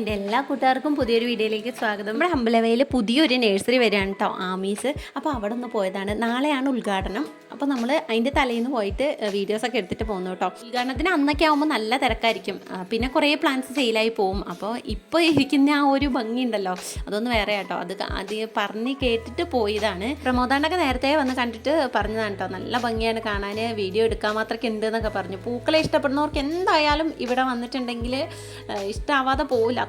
എന്റെ എല്ലാ കൂട്ടുകാർക്കും പുതിയൊരു വീഡിയോയിലേക്ക് സ്വാഗതം. നമ്മുടെ അമ്പലവയിൽ പുതിയൊരു നഴ്സറി വരികയാണ് കേട്ടോ ആമീസ്. അപ്പോൾ അവിടെ ഒന്ന് പോയതാണ്. നാളെയാണ് ഉദ്ഘാടനം. അപ്പോൾ നമ്മൾ അതിന്റെ തലേന്ന് പോയിട്ട് വീഡിയോസൊക്കെ എടുത്തിട്ട് പോകുന്നു കേട്ടോ ഉദ്ഘാടനത്തിന് അന്നൊക്കെ ആകുമ്പോൾ നല്ല തിരക്കായിരിക്കും. പിന്നെ കുറേ പ്ലാൻസ് സെയിലായി പോകും അപ്പോൾ ഇപ്പോൾ ഇരിക്കുന്ന ആ ഒരു ഭംഗി ഉണ്ടല്ലോ. അതൊന്ന് വേറെ കേട്ടോ അത് അത് പറഞ്ഞ് കേട്ടിട്ട് പോയതാണ്. പ്രമോദാണ്ടൊക്കെ നേരത്തെ വന്ന് കണ്ടിട്ട് പറഞ്ഞതാണ് കേട്ടോ നല്ല ഭംഗിയാണ് കാണാൻ വീഡിയോ എടുക്കാൻ മാത്രമൊക്കെ ഉണ്ട് എന്നൊക്കെ പറഞ്ഞു. പൂക്കളെ ഇഷ്ടപ്പെടുന്നവർക്ക് എന്തായാലും ഇവിടെ വന്നിട്ടുണ്ടെങ്കിൽ ഇഷ്ടമാവാതെ പോവില്ല.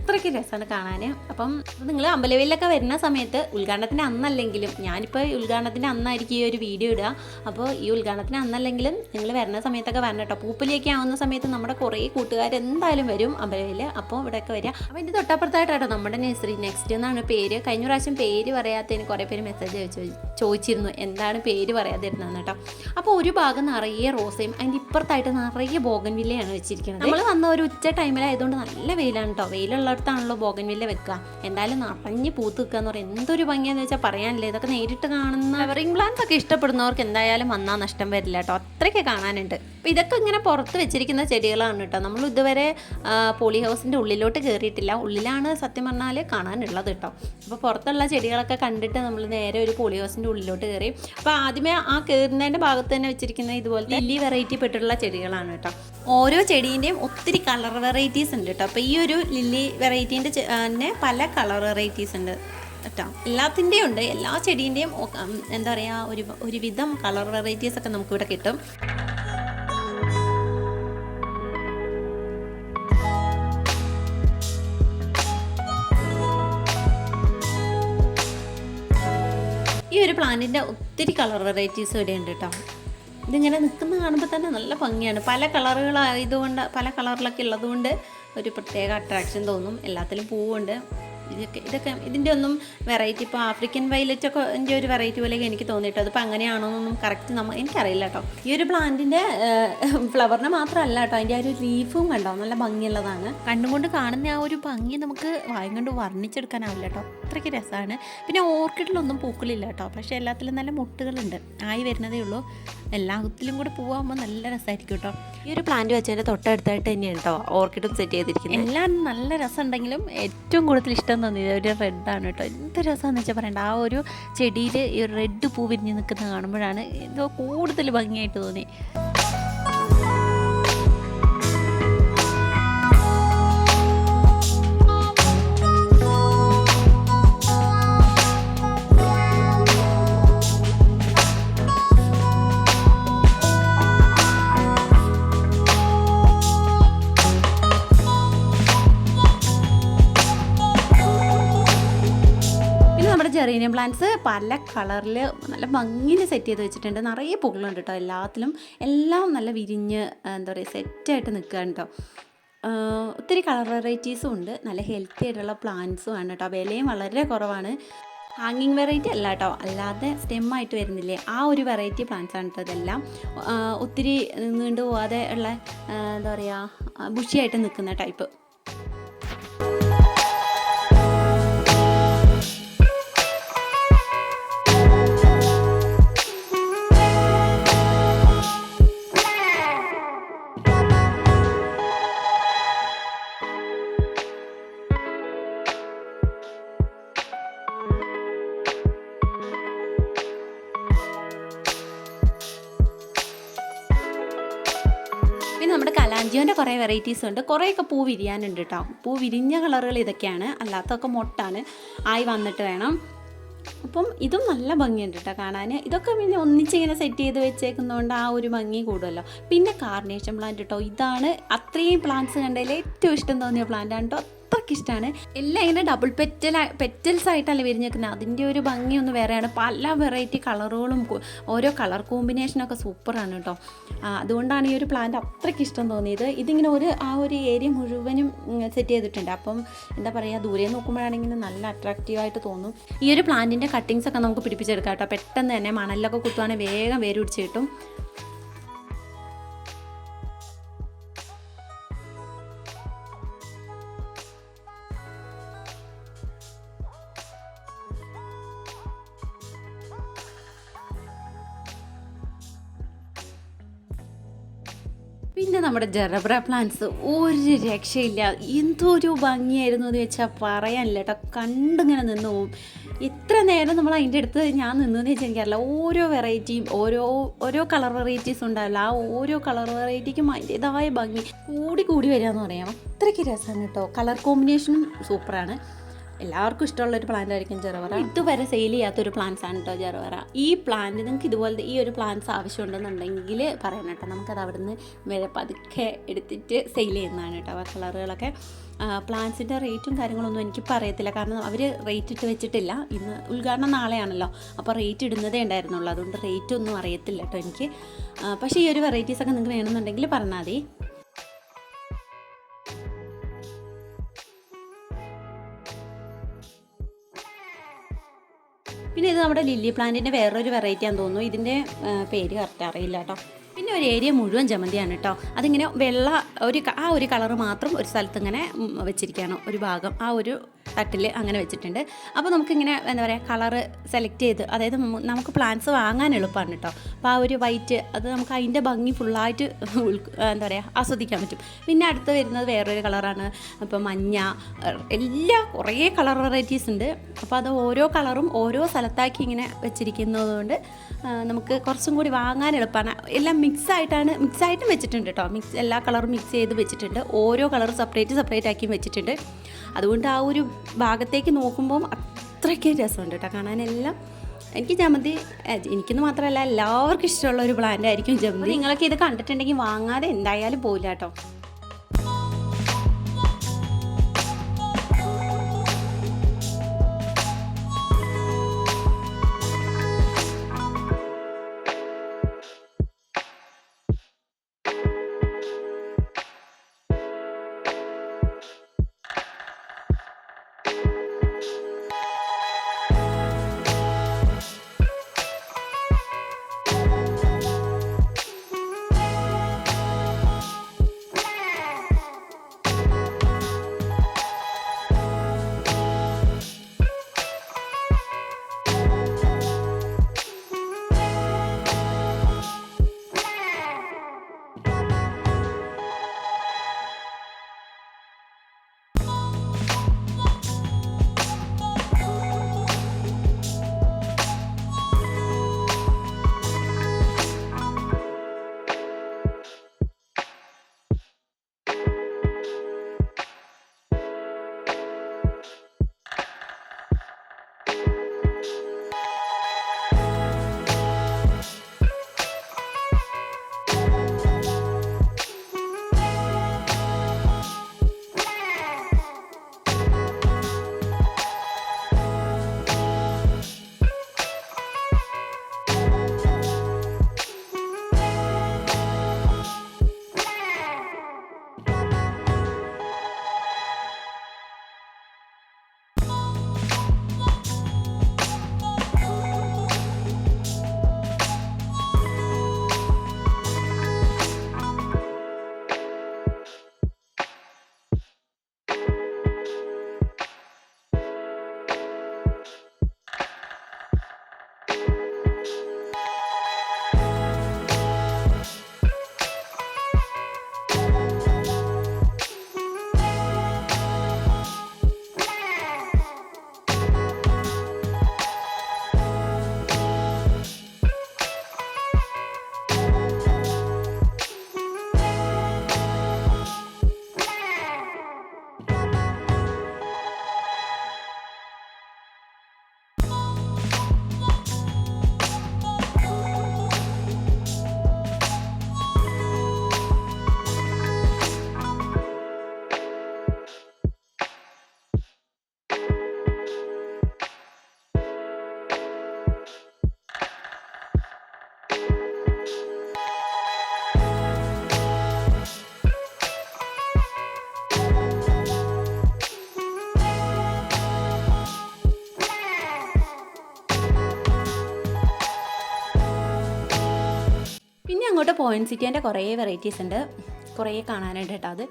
അത്രയ്ക്ക് രസമാണ് കാണാൻ അപ്പം നിങ്ങൾ അമ്പലവേലൊക്കെ വരുന്ന സമയത്ത് ഉദ്ഘാടനത്തിന് അന്നല്ലെങ്കിലും ഞാനിപ്പോൾ ഉദ്ഘാടനത്തിന് അന്നായിരിക്കും ഈ ഒരു വീഡിയോ ഇടുക. അപ്പോൾ ഈ ഉദ്ഘാടനത്തിന് അന്നല്ലെങ്കിലും നിങ്ങൾ വരുന്ന സമയത്തൊക്കെ വരണം കേട്ടോ. പൂപ്പലിയൊക്കെ ആവുന്ന സമയത്ത് നമ്മുടെ കുറേ കൂട്ടുകാർ എന്തായാലും വരും അമ്പലവേൽ അപ്പോൾ ഇവിടെയൊക്കെ വരിക. അപ്പോൾ ഇതിന്റെ തൊട്ടപ്പുറത്തായിട്ടോ നമ്മുടെ നഴ്സറി. നെക്സ്റ്റ് എന്നാണ് പേര്. കഴിഞ്ഞ പ്രാവശ്യം പേര് പറയാത്തതിന് കുറേ പേര് മെസ്സേജ് അയച്ചു ചോദിച്ചിരുന്നു എന്താണ് പേര് പറയാതിരുന്നത് കേട്ടോ. അപ്പോൾ ഒരു ഭാഗം നിറയെ റോസയും അതിന്റെ ഇപ്പുറത്തായിട്ട് നിറയെ ബോഗൻവില്ലയാണ് വെച്ചിരിക്കുന്നത്. നമ്മൾ വന്ന ഒരു ഉച്ച ടൈമിലായതുകൊണ്ട് നല്ല വെയിലാണ് കേട്ടോ. വെയിലുള്ളിടത്താണല്ലോ ബോഗൻവില്ല വെക്കുക. എന്തായാലും നിറഞ്ഞ് പൂത്ത് നിൽക്കുക എന്ന് പറയുന്നത് എന്തൊരു ഭംഗിയാന്ന് വെച്ചാൽ പറയാനില്ല? ഇതൊക്കെ നേരിട്ട് കാണുന്ന ഫ്ലവറിംഗ് പ്ലാന്റ്സ് ഒക്കെ ഇഷ്ടപ്പെടുന്നവർക്ക് എന്തായാലും വന്നാൽ നഷ്ടം വരില്ല കേട്ടോ. അത്രയ്ക്ക് കാണാനുണ്ട്. അപ്പോൾ ഇതൊക്കെ ഇങ്ങനെ പുറത്ത് വെച്ചിരിക്കുന്ന ചെടികളാണ് കേട്ടോ. നമ്മൾ ഇതുവരെ പോളി ഹൗസിന്റെ ഉള്ളിലോട്ട് കയറിയിട്ടില്ല ഉള്ളിലാണ് സത്യം പറഞ്ഞാൽ കാണാനുള്ളത് കേട്ടോ. അപ്പോൾ പുറത്തുള്ള ചെടികളൊക്കെ കണ്ടിട്ട് നമ്മൾ നേരെ ഒരു പോളി ഹൗസിന്റെ ഉള്ളിലോട്ട് കയറി അപ്പോൾ ആദ്യമേ ആ കയറുന്നതിന്റെ ഭാഗത്ത് തന്നെ വെച്ചിരിക്കുന്ന ഇതുപോലത്തെ ലില്ലി വെറൈറ്റി പെട്ടിട്ടുള്ള ചെടികളാണ് കേട്ടോ. ഓരോ ചെടീന്റെയും ഒത്തിരി കളർ വെറൈറ്റീസ് ഉണ്ട് കേട്ടോ. അപ്പോൾ ഈ ഒരു ലില്ലി വെറൈറ്റീന്റെ തന്നെ പല കളർ വെറൈറ്റീസ് ഉണ്ട് കേട്ടോ. എല്ലാത്തിന്റെയും ഉണ്ട്. എല്ലാ ചെടീന്റെയും എന്താ പറയുക ഒരു ഒരുവിധം കളർ വെറൈറ്റീസ് ഒക്കെ നമുക്കിവിടെ കിട്ടും. ഈ ഒരു പ്ലാന്റിന്റെ ഒത്തിരി കളർ വെറൈറ്റീസ് ഇവിടെ ഉണ്ട് കേട്ടോ. ഇതിങ്ങനെ നിൽക്കുന്ന കാണുമ്പോൾ തന്നെ നല്ല ഭംഗിയാണ്. പല കളറുകളായതുകൊണ്ട് പല കളറിലൊക്കെ ഉള്ളതുകൊണ്ട് ഒരു പ്രത്യേക അട്രാക്ഷൻ തോന്നും. എല്ലാത്തിലും പൂവുണ്ട്. ഇതൊക്കെ ഇതൊക്കെ ഇതിന്റെ ഒന്നും വെറൈറ്റി ഇപ്പോൾ ആഫ്രിക്കൻ വയലറ്റ് ഒക്കെ എന്റെ ഒരു വെറൈറ്റി പോലെയൊക്കെ എനിക്ക് തോന്നിയിട്ട് അതിപ്പോൾ അങ്ങനെയാണോ എന്നൊന്നും കറക്റ്റ് നമ്മൾ എനിക്കറിയില്ല കേട്ടോ. ഈ ഒരു പ്ലാന്റിന്റെ ഫ്ലവറിനെ മാത്രമല്ല കേട്ടോ. അതിന്റെ ആ ഒരു ലീഫും കണ്ടോ? നല്ല ഭംഗിയുള്ളതാണ്. കണ്ണുകൊണ്ട് കാണുന്ന ആ ഒരു ഭംഗി നമുക്ക് വായും കൊണ്ട് വർണിച്ചെടുക്കാനാവില്ല കേട്ടോ. അത്രയ്ക്ക് രസമാണ്. പിന്നെ ഓർക്കിഡിലൊന്നും പൂക്കളില്ല കേട്ടോ. പക്ഷേ എല്ലാത്തിലും നല്ല മുട്ടുകളുണ്ട്. ആയി വരുന്നതേ ഉള്ളൂ. എല്ലാത്തിലും കൂടെ പോകുമ്പോൾ നല്ല രസമായിരിക്കും കേട്ടോ ഈ ഒരു പ്ലാന്റ് വെച്ചതിന്റെ തൊട്ടടുത്തായിട്ട് തന്നെയാണ് കേട്ടോ ഓർക്കിഡും സെറ്റ് ചെയ്തിരിക്കുന്നത് എല്ലാം നല്ല രസമുണ്ടെങ്കിലും ഏറ്റവും കൂടുതൽ ഇഷ്ടം തോന്നിയത് ഒരു റെഡാണ് കേട്ടോ എന്ത് രസമാണെന്ന് വെച്ചാൽ പറയണ്ട. ആ ഒരു ചെടിയിൽ ഈ റെഡ് പൂ വിരിഞ്ഞ് നിൽക്കുന്നത് കാണുമ്പോഴാണ് എന്തോ കൂടുതൽ ഭംഗിയായിട്ട് തോന്നി ജെറീനിയം പ്ലാന്റ്സ് പല കളറിൽ നല്ല ഭംഗിയിൽ സെറ്റ് ചെയ്ത് വെച്ചിട്ടുണ്ട്. നിറയെ പൂക്കളുണ്ട് കേട്ടോ എല്ലാത്തിലും. എല്ലാം നല്ല വിരിഞ്ഞ് എന്താ പറയുക സെറ്റായിട്ട് നിൽക്കുകയാണ് കേട്ടോ. ഒത്തിരി കളർ വെറൈറ്റീസും ഉണ്ട്. നല്ല ഹെൽത്തി ആയിട്ടുള്ള പ്ലാന്റ്സും ആണ് കേട്ടോ. വിലയും വളരെ കുറവാണ്. ഹാങ്ങിങ് വെറൈറ്റി അല്ല കേട്ടോ. അല്ലാതെ സ്റ്റെമ്മായിട്ട് വരുന്നില്ലേ. ആ ഒരു വെറൈറ്റി പ്ലാന്റ്സ് ആണ് കേട്ടോ ഇതെല്ലാം. ഒത്തിരി നീണ്ടു പോവാതെ ഉള്ള എന്താ പറയുക ബുഷിയായിട്ട് നിൽക്കുന്ന ടൈപ്പ് കലാഞ്ചിയോന്റെ കുറേ വെറൈറ്റീസ് ഉണ്ട്. കുറേയൊക്കെ പൂ വിരിയാനുണ്ട് കേട്ടോ പൂ വിരിഞ്ഞ കളറുകൾ ഇതൊക്കെയാണ്. അല്ലാത്തതൊക്കെ മൊട്ടാണ്. ആയി വന്നിട്ട് വേണം. അപ്പം ഇതും നല്ല ഭംഗിയുണ്ട് കേട്ടോ കാണാൻ ഇതൊക്കെ പിന്നെ ഒന്നിച്ചിങ്ങനെ സെറ്റ് ചെയ്ത് വെച്ചേക്കുന്നതുകൊണ്ട് ആ ഒരു ഭംഗി കൂടുമല്ലോ പിന്നെ കാർണേഷൻ പ്ലാന്റ് കേട്ടോ ഇതാണ് അത്രയും പ്ലാന്റ്സ് കണ്ടതിൽ ഏറ്റവും ഇഷ്ടം തോന്നിയ പ്ലാന്റ് ആണ് കേട്ടോ അത്രയ്ക്ക് ഇഷ്ടമാണ്. എല്ലാം ഇങ്ങനെ ഡബിൾ പെറ്റൽ പെറ്റൽസ് ആയിട്ടല്ല വിരിഞ്ഞേക്കുന്നത് അതിന്റെ ഒരു ഭംഗി ഒന്ന് വേറെയാണ്. പല വെറൈറ്റി കളറുകളും ഓരോ കളർ കോമ്പിനേഷനൊക്കെ സൂപ്പറാണ് കേട്ടോ അതുകൊണ്ടാണ് ഈ ഒരു പ്ലാന്റ് അത്രയ്ക്ക് ഇഷ്ടം തോന്നിയത്. ഇതിങ്ങനെ ഒരു ആ ഒരു ഏരിയ മുഴുവനും സെറ്റ് ചെയ്തിട്ടുണ്ട്. അപ്പം എന്താ പറയുക ദൂരെ നോക്കുമ്പോഴാണെങ്കിൽ നല്ല അട്രാക്റ്റീവായിട്ട് തോന്നും. ഈ ഒരു പ്ലാന്റിന്റെ കട്ടിങ്സ് ഒക്കെ നമുക്ക് പിടിപ്പിച്ചെടുക്കാം കേട്ടോ പെട്ടെന്ന് തന്നെ മണലിലൊക്കെ കുത്തുവാണെങ്കിൽ വേഗം വേര് പിടിച്ച് കിട്ടും. പിന്നെ നമ്മുടെ ജെറബ്ര പ്ലാന്റ്സ് ഒരു രക്ഷയില്ല. എന്തൊരു ഭംഗിയായിരുന്നു എന്ന് വെച്ചാൽ പറയാനില്ല കേട്ടോ. കണ്ടിങ്ങനെ നിന്ന് പോവും. ഇത്ര നേരം നമ്മൾ അതിന്റെ അടുത്ത് ഞാൻ നിന്നെന്ന് വെച്ചാൽ എനിക്കറിയില്ല. ഓരോ വെറൈറ്റിയും ഓരോ ഓരോ കളർ വെറൈറ്റീസ് ഉണ്ടാവില്ല ആ ഓരോ കളർ വെറൈറ്റിക്കും അതിന്റെതായ ഭംഗി. കൂടി കൂടി വരിക എന്ന് പറയാം. അത്രയ്ക്ക് രസമാണ് കേട്ടോ. കളർ കോമ്പിനേഷനും സൂപ്പറാണ് എല്ലാവർക്കും ഇഷ്ടമുള്ള ഒരു പ്ലാന്റ് ആയിരിക്കും ജെറവറ. ഇതുവരെ സെയിൽ ചെയ്യാത്ത ഒരു പ്ലാന്റ്സ് ആണ് കേട്ടോ ജെറവറ. ഈ പ്ലാന്റ് നിങ്ങൾക്ക് ഇതുപോലത്തെ ഈ ഒരു പ്ലാന്റ്സ് ആവശ്യമുണ്ടെന്നുണ്ടെങ്കിൽ പറയണം കേട്ടോ നമുക്കത് അവിടുന്ന് പതുക്കെ എടുത്തിട്ട് സെയിൽ ചെയ്യുന്നതാണ് കേട്ടോ ആ കളറുകളൊക്കെ പ്ലാന്റ്സിന്റെ റേറ്റും കാര്യങ്ങളൊന്നും എനിക്ക് പറയത്തില്ല. കാരണം അവർ റേറ്റ് ഇട്ട് വെച്ചിട്ടില്ല. ഇന്ന് ഉദ്ഘാടനം നാളെയാണല്ലോ. അപ്പോൾ റേറ്റ് ഇടുന്നതേ ഉണ്ടായിരുന്നുള്ളൂ. അതുകൊണ്ട് റേറ്റ് ഒന്നും അറിയത്തില്ല കേട്ടോ എനിക്ക്. പക്ഷേ ഈ ഒരു വെറൈറ്റീസൊക്കെ നിങ്ങൾക്ക് വേണമെന്നുണ്ടെങ്കിൽ പറഞ്ഞാൽ മതി. നമ്മുടെ ലില്ലി പ്ലാന്റിന്റെ വേറൊരു വെറൈറ്റി ആണെന്ന് തോന്നുന്നു. ഇതിന്റെ പേര് കറക്റ്റ് അറിയില്ല കേട്ടോ. പിന്നെ ഒരു ഏരിയ മുഴുവൻ ജമന്തിയാണ് കേട്ടോ. അതിങ്ങനെ വെള്ള ഒരു ആ ഒരു കളർ മാത്രം ഒരു സ്ഥലത്ത് ഇങ്ങനെ വെച്ചിരിക്കുകയാണ് ഒരു ഭാഗം. ആ ഒരു തട്ടിൽ അങ്ങനെ വെച്ചിട്ടുണ്ട്. അപ്പോൾ നമുക്കിങ്ങനെ എന്താ പറയുക കളറ് സെലക്ട് ചെയ്ത് അതായത് നമുക്ക് പ്ലാന്റ്സ് വാങ്ങാൻ എളുപ്പമാണ് കേട്ടോ അപ്പോൾ ആ ഒരു വൈറ്റ് അത് നമുക്ക് അതിന്റെ ഭംഗി ഫുള്ളായിട്ട് എന്താ പറയുക ആസ്വദിക്കാൻ പറ്റും. പിന്നെ അടുത്ത് വരുന്നത് വേറൊരു കളറാണ് ഇപ്പോൾ മഞ്ഞ എല്ലാ കുറേ കളർ വെറൈറ്റീസ് ഉണ്ട്. അപ്പോൾ അത് ഓരോ കളറും ഓരോ സ്ഥലത്താക്കി ഇങ്ങനെ വെച്ചിരിക്കുന്നതുകൊണ്ട് നമുക്ക് കുറച്ചും കൂടി വാങ്ങാൻ എളുപ്പമാണ് എല്ലാം മിക്സ് ആയിട്ടാണ് മിക്സ് ആയിട്ടും വെച്ചിട്ടുണ്ട് കേട്ടോ മിക്സ് എല്ലാ കളറും മിക്സ് ചെയ്ത് വെച്ചിട്ടുണ്ട്. ഓരോ കളർ സെപ്പറേറ്റ് സെപ്പറേറ്റ് ആക്കിയും വെച്ചിട്ടുണ്ട്. അതുകൊണ്ട് ആ ഒരു ഭാഗത്തേക്ക് നോക്കുമ്പം അത്രയ്ക്ക് രസമുണ്ട് കേട്ടോ കാണാനെല്ലാം. എനിക്ക് ജമന്തി എനിക്കെന്ന് മാത്രമല്ല എല്ലാവർക്കും ഇഷ്ടമുള്ള ഒരു പ്ലാന്റ് ആയിരിക്കും ജമന്തി. നിങ്ങളൊക്കെ ഇത് കണ്ടിട്ടുണ്ടെങ്കിൽ വാങ്ങാതെ എന്തായാലും പോയില്ല കേട്ടോ you. പോയിന്റ് സിറ്റിന്റെ കുറേ വെറൈറ്റീസ് ഉണ്ട്. കുറേ കാണാനായിട്ട് കേട്ടോ അത്.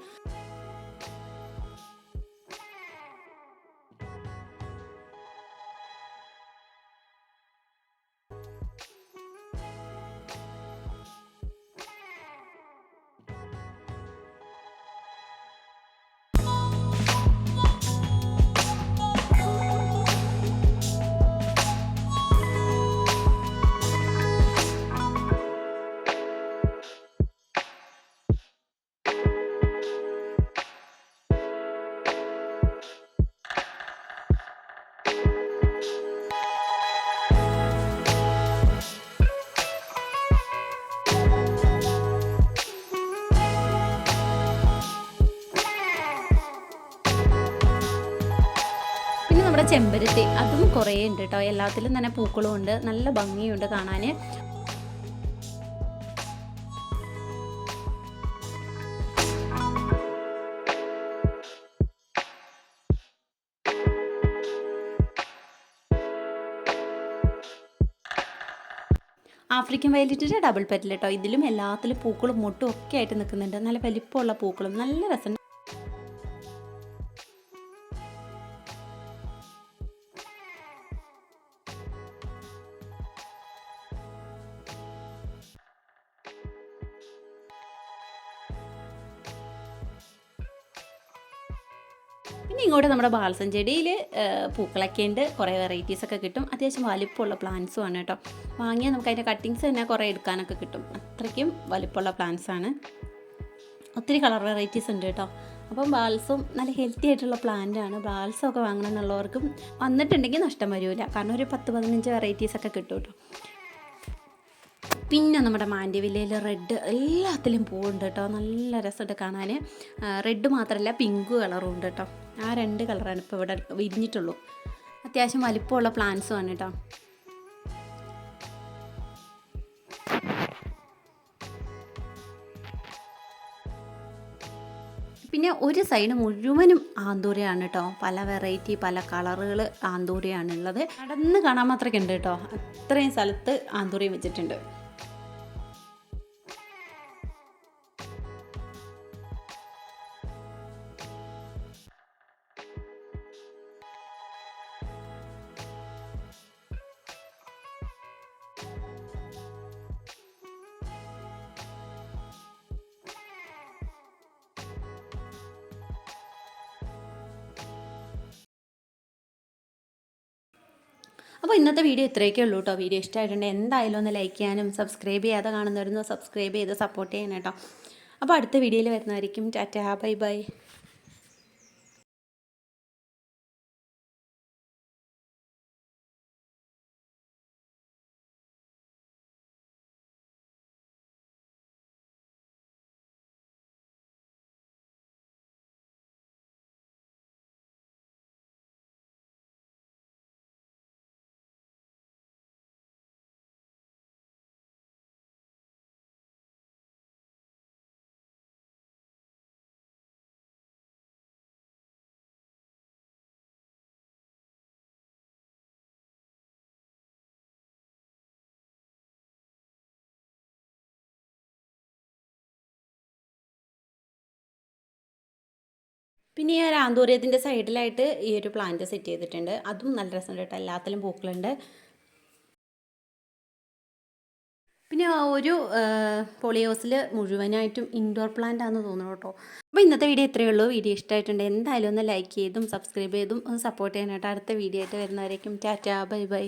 ചെമ്പരത്തി അതും കുറേ ഉണ്ട് കേട്ടോ എല്ലാത്തിലും തന്നെ പൂക്കളും ഉണ്ട്. നല്ല ഭംഗിയുണ്ട് കാണാൻ ആഫ്രിക്കൻ വയലറ്റിന്റെ ഡബിൾ പെറ്റൽ കേട്ടോ ഇതിലും എല്ലാത്തിലും പൂക്കളും മുട്ടും ഒക്കെ ആയിട്ട് നിൽക്കുന്നുണ്ട്. നല്ല വലിപ്പമുള്ള പൂക്കളും നല്ല രസം. പിന്നെ ഇങ്ങോട്ട് നമ്മുടെ ബാൽസം ചെടിയിൽ പൂക്കളൊക്കെ ഉണ്ട്. കുറേ വെറൈറ്റീസ് ഒക്കെ കിട്ടും. അത്യാവശ്യം വലിപ്പമുള്ള പ്ലാന്റ്സും ആണ് കേട്ടോ. വാങ്ങിയാൽ നമുക്ക് അതിന്റെ കട്ടിങ്സ് തന്നെ കുറേ എടുക്കാനൊക്കെ കിട്ടും. അത്രയ്ക്കും വലിപ്പമുള്ള പ്ലാന്റ്സ് ആണ്. ഒത്തിരി കളർ വെറൈറ്റീസ് ഉണ്ട് കേട്ടോ. അപ്പം ബാൽസും നല്ല ഹെൽത്തി ആയിട്ടുള്ള പ്ലാന്റ് ആണ്. ബാൽസും ഒക്കെ വാങ്ങണം എന്നുള്ളവർക്കും വന്നിട്ടുണ്ടെങ്കിൽ നഷ്ടം വരില്ല കാരണം ഒരു പത്ത് പതിനഞ്ച് വെറൈറ്റീസ് ഒക്കെ കിട്ടും കേട്ടോ. പിന്നെ നമ്മുടെ മാൻഡ്യവില്ലയിൽ റെഡ് എല്ലാത്തിലും പൂവുണ്ട് കേട്ടോ. നല്ല രസമുണ്ട് കാണാൻ റെഡ് മാത്രമല്ല പിങ്ക് കളറും ഉണ്ട് കേട്ടോ. ആ രണ്ട് കളറാണ് ഇപ്പോൾ ഇവിടെ വിരിഞ്ഞിട്ടുള്ളൂ. അത്യാവശ്യം വലിപ്പമുള്ള പ്ലാന്റ്സും ആണ് കേട്ടോ. പിന്നെ ഒരു സൈഡ് മുഴുവനും ആന്തൂരയാണ് കേട്ടോ. പല വെറൈറ്റി പല കളറുകൾ ആന്തൂരയാണ് ഉള്ളത് നടന്ന് കാണാൻ മാത്രമൊക്കെ ഉണ്ട് കേട്ടോ. അത്രയും സ്ഥലത്ത് ആന്തൂരയും വെച്ചിട്ടുണ്ട്. അപ്പോൾ ഇന്നത്തെ വീഡിയോ ഇത്രയൊക്കെ ഉള്ളൂ കേട്ടോ. വീഡിയോ ഇഷ്ടമായിട്ടുണ്ടെങ്കിൽ എന്തായാലും ഒന്ന് ലൈക്ക് ചെയ്യാനും സബ്സ്ക്രൈബ് ചെയ്യാതെ കാണുന്നവരൊന്ന് സബ്സ്ക്രൈബ് ചെയ്ത് സപ്പോർട്ട് ചെയ്യാൻ അപ്പോൾ അടുത്ത വീഡിയോയിൽ വരുന്നതായിരിക്കും ടാറ്റ. Bye bye. പിന്നെ ഈ ഒരു ആന്തൂര്യത്തിന്റെ സൈഡിലായിട്ട് ഈ ഒരു പ്ലാന്റ് സെറ്റ് ചെയ്തിട്ടുണ്ട്. അതും നല്ല രസമുണ്ട് കേട്ടോ. എല്ലാത്തിലും പൂക്കളുണ്ട്. പിന്നെ ആ ഒരു പോളിയോസിൽ മുഴുവനായിട്ടും ഇൻഡോർ പ്ലാന്റ് ആണെന്ന് തോന്നുന്നു കേട്ടോ. അപ്പോൾ ഇന്നത്തെ വീഡിയോ ഇത്രയേ ഉള്ളൂ. വീഡിയോ ഇഷ്ടമായിട്ടുണ്ട് എന്തായാലും ഒന്ന് ലൈക്ക് ചെയ്തും സബ്സ്ക്രൈബ് ചെയ്തും ഒന്ന് സപ്പോർട്ട് ചെയ്യാനായിട്ട് അടുത്ത വീഡിയോ ആയിട്ട് വരുന്നവരേക്കും. ടാറ്റാ. Bye bye.